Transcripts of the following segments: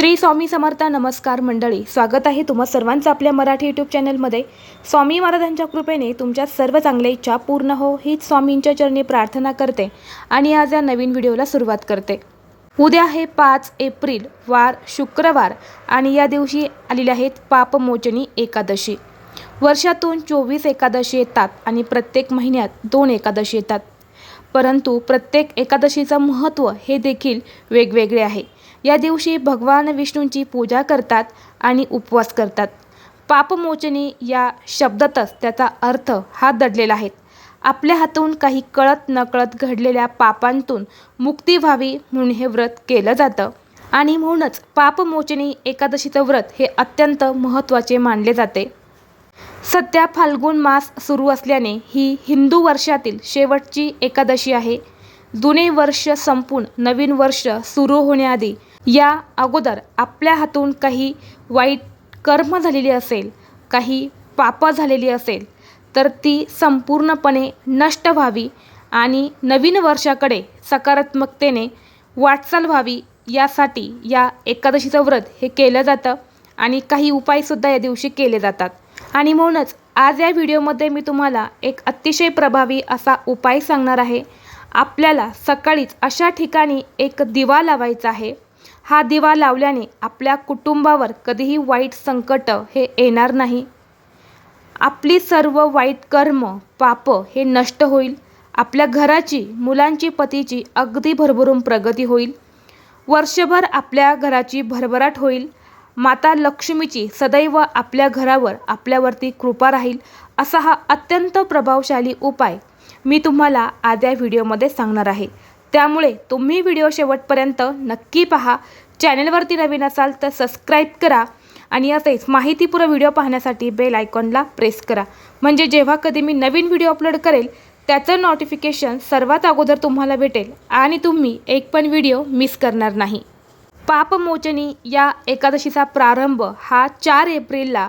श्री स्वामी समर्थ नमस्कार मंडळी स्वागत आहे तुम्हा सर्वांचं आपल्या मराठी यूट्यूब चॅनलमध्ये. स्वामी महाराजांच्या कृपेने तुमच्या सर्व चांगल्या इच्छा पूर्ण हो हीच स्वामींच्या चरणी प्रार्थना करते आणि आज या नवीन व्हिडिओला सुरुवात करते. उद्या आहे पाच एप्रिल वार शुक्रवार आणि या दिवशी आलेले आहेत पापमोचनी एकादशी. वर्षातून चोवीस एकादशी येतात आणि प्रत्येक महिन्यात दोन एकादशी येतात. परंतु प्रत्येक एकादशीचं महत्त्व हे देखील वेगवेगळे आहे. या दिवशी भगवान विष्णूंची पूजा करतात आणि उपवास करतात. पापमोचनी या शब्दातच त्याचा अर्थ हा दडलेला आहे. आपल्या हातून काही कळत नकळत घडलेल्या पापांतून मुक्ती व्हावी म्हणून हे व्रत केलं जातं. आणि म्हणूनच पापमोचनी एकादशीचं व्रत हे अत्यंत महत्त्वाचे मानले जाते. सध्या फाल्गुन मास सुरू असल्याने ही हिंदू वर्षातील शेवटची एकादशी आहे. जुने वर्ष संपून नवीन वर्ष सुरू होण्याआधी या अगोदर आपल्या हातून काही वाईट कर्म झालेली असेल काही पापं झालेली असेल तर ती संपूर्णपणे नष्ट व्हावी आणि नवीन वर्षाकडे सकारात्मकतेने वाटचाल व्हावी यासाठी या एकादशीचं व्रत हे केलं जातं आणि काही उपायसुद्धा या दिवशी केले जातात. आणि म्हणूनच आज या व्हिडिओमध्ये मी तुम्हाला एक अतिशय प्रभावी असा उपाय सांगणार आहे. आपल्याला सकाळीच अशा ठिकाणी एक दिवा लावायचा आहे. हा दिवा लावल्याने आपल्या कुटुंबावर कधीही वाईट संकट हे येणार नाही. आपली सर्व वाईट कर्म पाप हे नष्ट होईल. आपल्या घराची मुलांची पतीची अगदी भरभरून प्रगती होईल. वर्षभर आपल्या घराची भरभराट होईल. माता लक्ष्मीची सदैव आपल्या घरावर आपल्यावरती कृपा राहील असा हा अत्यंत प्रभावशाली उपाय मी तुम्हाला आद्या व्हिडिओमध्ये सांगणार आहे. त्यामुळे तुम्ही व्हिडिओ शेवटपर्यंत नक्की पहा. चॅनलवरती नवीन असाल तर सबस्क्राईब करा आणि असेच माहितीपूर्ण व्हिडिओ पाहण्यासाठी बेल आयकॉनला प्रेस करा. म्हणजे जेव्हा कधी मी नवीन व्हिडिओ अपलोड करेल त्याचं नोटिफिकेशन सर्वात अगोदर तुम्हाला भेटेल आणि तुम्ही एक पण व्हिडिओ मिस करणार नाही. पापमोचनी या एकादशीचा प्रारंभ हा चार एप्रिलला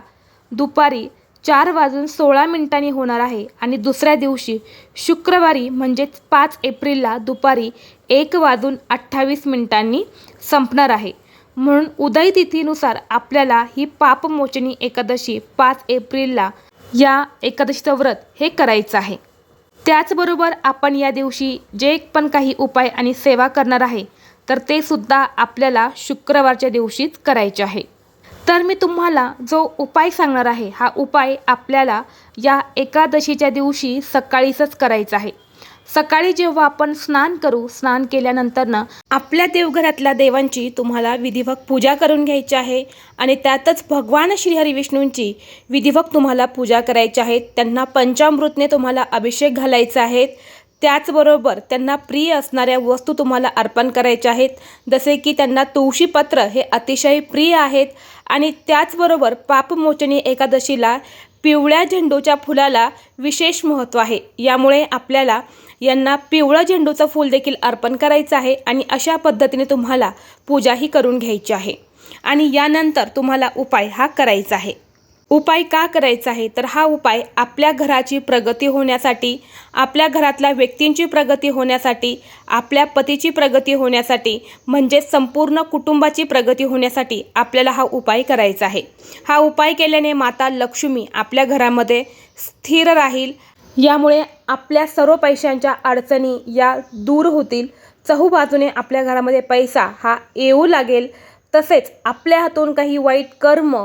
दुपारी चार वाजून सोळा मिनिटांनी होणार आहे आणि दुसऱ्या दिवशी शुक्रवारी म्हणजेच पाच एप्रिलला दुपारी एक वाजून अठ्ठावीस मिनिटांनी संपणार आहे. म्हणून उदय तिथीनुसार आपल्याला ही पापमोचनी एकादशी पाच एप्रिलला या एकादशीचं व्रत हे करायचं आहे. त्याचबरोबर आपण या दिवशी जे पण काही उपाय आणि सेवा करणार आहे तर ते सुद्धा आपल्याला शुक्रवारच्या दिवशीच करायचे आहे. तर मी तुम्हाला जो उपाय सांगणार आहे हा उपाय आपल्याला या एकादशीच्या दिवशी सकाळीच करायचा आहे. सकाळी जेव्हा आपण स्नान करू स्नान केल्यानंतरनं आपल्या देवघरातल्या देवांची तुम्हाला विधिवक पूजा करून घ्यायची आहे आणि त्यातच भगवान श्रीहरी विष्णूंची विधिवक तुम्हाला पूजा करायची आहे. त्यांना पंचामृतने तुम्हाला अभिषेक घालायचा आहे. त्याचबरोबर त्यांना प्रिय असणाऱ्या वस्तू तुम्हाला अर्पण करायच्या आहेत. जसे की त्यांना तुळशीपत्र हे अतिशय प्रिय आहेत. आणि त्याचबरोबर पापमोचनी एकादशीला पिवळ्या झेंडूच्या फुलाला विशेष महत्त्व आहे. यामुळे आपल्याला यांना पिवळं झेंडूचं फूल देखील अर्पण करायचं आहे आणि अशा पद्धतीने तुम्हाला पूजाही करून घ्यायची आहे. आणि यानंतर तुम्हाला उपाय हा करायचा आहे. उपाय का करायचा आहे? तर हा उपाय आपल्या घराची प्रगती होण्यासाठी आपल्या घरातल्या व्यक्तींची प्रगती होण्यासाठी आपल्या पतीची प्रगती होण्यासाठी म्हणजे संपूर्ण कुटुंबाची प्रगती होण्यासाठी आपल्याला हा उपाय करायचा आहे. हा उपाय केल्याने माता लक्ष्मी आपल्या घरामध्ये स्थिर राहील. यामुळे आपल्या सर्व पैशांच्या अडचणी या दूर होतील. चहूबाजूने आपल्या घरामध्ये पैसा हा येऊ लागेल. तसेच आपल्या हातून काही वाईट कर्म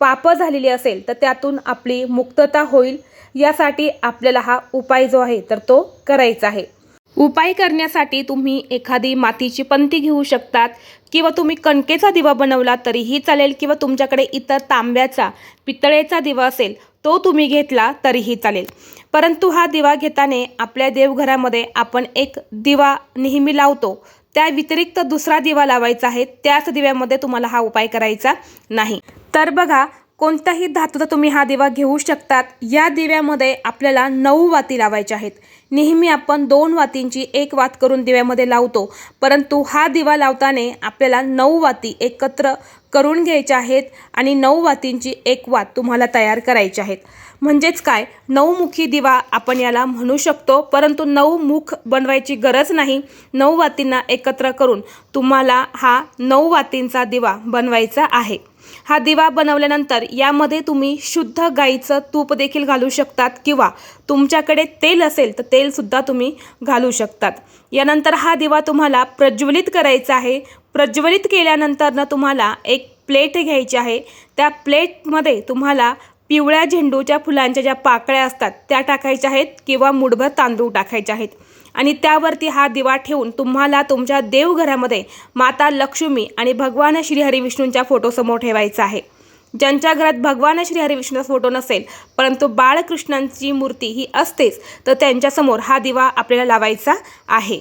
पापं झालेली असेल तर त्यातून आपली मुक्तता होईल. यासाठी आपल्याला हा उपाय जो आहे तर तो करायचा आहे. उपाय करण्यासाठी तुम्ही एखादी मातीची पंती घेऊ शकतात किंवा तुम्ही कणकेचा दिवा बनवला तरीही चालेल किंवा तुमच्याकडे इतर तांब्याचा पितळेचा दिवा असेल तो तुम्ही घेतला तरीही चालेल. परंतु हा दिवा घेताना आपल्या देवघरामध्ये आपण एक दिवा नेहमी लावतो. त्या व्यतिरिक्त दुसरा दिवा लावायचा आहे त्याच दिव्यामध्ये तुम्हाला हा उपाय करायचा नाही. तर बघा कोणताही धातूचा तुम्ही हा दिवा घेऊ शकतात. या दिव्यामध्ये आपल्याला नऊ वाती लावायच्या आहेत. नेहमी आपण दोन वातींची एक वात करून दिव्यामध्ये लावतो. परंतु हा दिवा लावताना आपल्याला नऊ वाती एकत्र करून घ्यायच्या आहेत आणि नऊ वातींची एक वात तुम्हाला तयार करायची आहेत. म्हणजेच काय? नऊमुखी दिवा आपण याला म्हणू शकतो. परंतु नऊ मुख बनवायची गरज नाही. नऊ वातींना एकत्र करून तुम्हाला हा नऊ वातींचा दिवा बनवायचा आहे. हा दिवा बनवल्यानंतर यामध्ये तुम्ही शुद्ध गाईचं तूप देखील घालू शकतात किंवा तुमच्याकडे तेल असेल तर तेलसुद्धा तुम्ही घालू शकतात. यानंतर हा दिवा तुम्हाला प्रज्वलित करायचा आहे. प्रज्वलित केल्यानंतरनं तुम्हाला एक प्लेट घ्यायची आहे. त्या प्लेटमध्ये तुम्हाला पिवळ्या झेंडूच्या फुलांच्या ज्या पाकळ्या असतात त्या टाकायच्या आहेत किंवा मुठभर तांदूळ टाकायचे आहेत. आणि त्यावरती हा दिवा ठेवून तुम्हाला तुमच्या देवघरामध्ये माता लक्ष्मी आणि भगवान श्रीहरिविष्णूंच्या फोटोसमोर ठेवायचा आहे. ज्यांच्या घरात भगवान श्री हरिविष्णूचा फोटो नसेल परंतु बाळकृष्णांची मूर्ती ही असतेच तर त्यांच्यासमोर हा दिवा आपल्याला लावायचा आहे.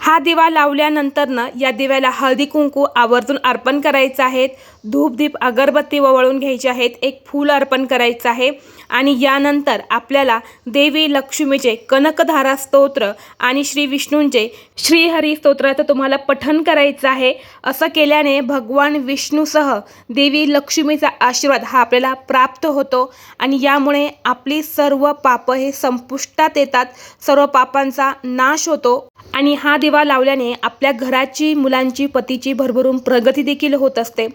हा दिवा लावल्यानंतरनं या दिव्याला हळदी कुंकू आवर्जून अर्पण करायचं आहेत धूपदीप अगरबत्ती वळून घ्यायची आहेत. एक फूल अर्पण करायचं आहे. आणि यानंतर आपल्याला देवी लक्ष्मीचे कनकधारा स्तोत्र आणि श्री विष्णूंचे श्रीहरी स्तोत्राचं तुम्हाला पठण करायचं आहे. असं केल्याने भगवान विष्णूसह देवी लक्ष्मीचा आशीर्वाद हा आपल्याला प्राप्त होतो. आणि यामुळे आपली सर्व पापं हे संपुष्टात येतात. सर्व पापांचा नाश होतो. आणि हा दिवा लावल्याने आपल्या घराची मुलांची पतीची भरभरून प्रगती देखील होत असते.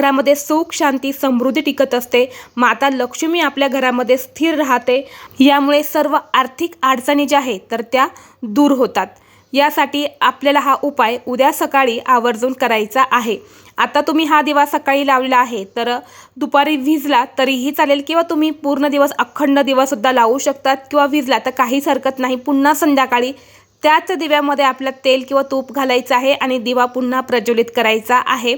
घरामध्ये सुख शांती समृद्धी टिकत असते. माता लक्ष्मी आपल्या घरामध्ये स्थिर राहते. यामुळे सर्व आर्थिक अडचणी ज्या आहेत तर त्या दूर होतात. यासाठी आपल्याला हा उपाय उद्या सकाळी आवर्जून करायचा आहे. आता तुम्ही हा दिवा सकाळी लावलेला आहे तर दुपारी विजला तरीही चालेल किंवा तुम्ही पूर्ण दिवस अखंड दिवासुद्धा लावू शकतात किंवा विजला तर काहीच हरकत नाही. पुन्हा संध्याकाळी त्याच दिव्यामध्ये आपलं तेल किंवा तूप घालायचं आहे आणि दिवा पुन्हा प्रज्वलित करायचा आहे.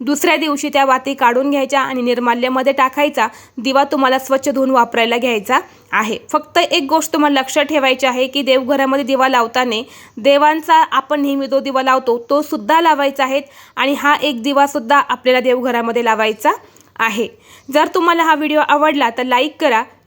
दुसऱ्या दिवशी त्या वाती काढून घ्यायच्या आणि निर्माल्यमध्ये टाकायचा. दिवा तुम्हाला स्वच्छ धुवून वापरायला घ्यायचा आहे. फक्त एक गोष्ट तुम्हाला लक्षात ठेवायची आहे की देवघरामध्ये दिवा लावताना देवांचा आपण नेहमी जो दिवा लावतो तो सुद्धा लावायचा आहे आणि हा एक दिवासुद्धा आपल्याला देवघरामध्ये लावायचा आहे. जर तुम्हाला हा व्हिडिओ आवडला तर लाईक करा